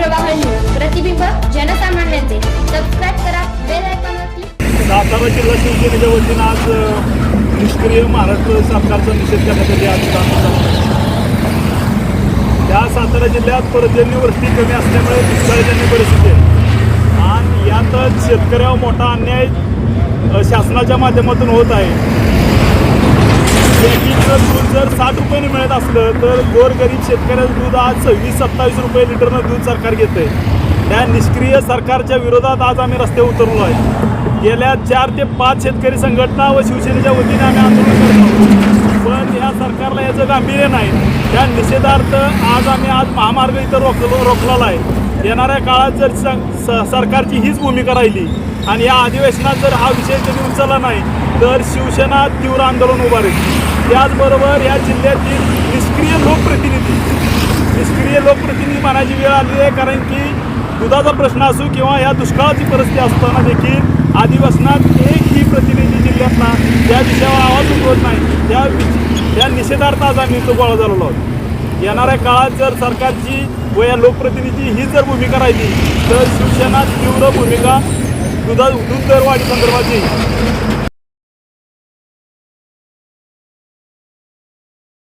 प्रवाह न्यूज प्रतिबिंब जनसामान्यांचे. सबस्क्राईब करा बेल आयकॉनवरती सातारा जिल्हा शिवसेनेच्या वतीनं आज निष्क्रिय महाराष्ट्र सरकारचा निषेध करण्यासाठी आज आंदोलन त्या सातारा जिल्ह्यात पर्जन्यवृष्टी कमी असल्यामुळे दुष्काळजन्य परिस्थिती आहे. आणि यातच शेतकऱ्यावर मोठा अन्याय शासनाच्या माध्यमातून होत आहे. एक दूध जर साठ रुपयाने मिळत असलं तर गोरगरीब शेतकऱ्याचं दूध आज सव्वीस सत्तावीस रुपये लिटरनं दूध सरकार घेतंय. त्या निष्क्रिय सरकारच्या विरोधात आज आम्ही रस्ते उतरलो आहे गेल्या चार ते पाच शेतकरी संघटना व शिवसेनेच्या वतीने आम्ही आंदोलन करतो पण या सरकारला याचं गांभीर्य नाही. त्या निषेधार्थ आज आम्ही आज महामार्ग इथं रोखलो रोखलेला आहे. येणाऱ्या काळात जर स- सरकारची हीच भूमिका राहिली आणि या अधिवेशनात जर हा विषय कधी उचलला नाही तर शिवसेना तीव्र आंदोलन उभारेल. त्याचबरोबर या जिल्ह्यातील निष्क्रिय लोकप्रतिनिधी निष्क्रिय लोकप्रतिनिधी म्हणायची वेळ आली आहे कारण की दुधाचा प्रश्न असो किंवा या दुष्काळाची परिस्थिती असताना देखील आदिवासनात एकही प्रतिनिधी जिल्ह्यातला त्या विषयावर आवाज उठवत नाही. त्या त्या निषेधार्थ आज आम्ही तो गोळा झालेलो आहोत. येणाऱ्या काळात जर सरकारची व या लोकप्रतिनिधी ही जर भूमिका राहिली तर शिवसेना तीव्र भूमिका दुधा दूध दरवाढी संदर्भात येईल.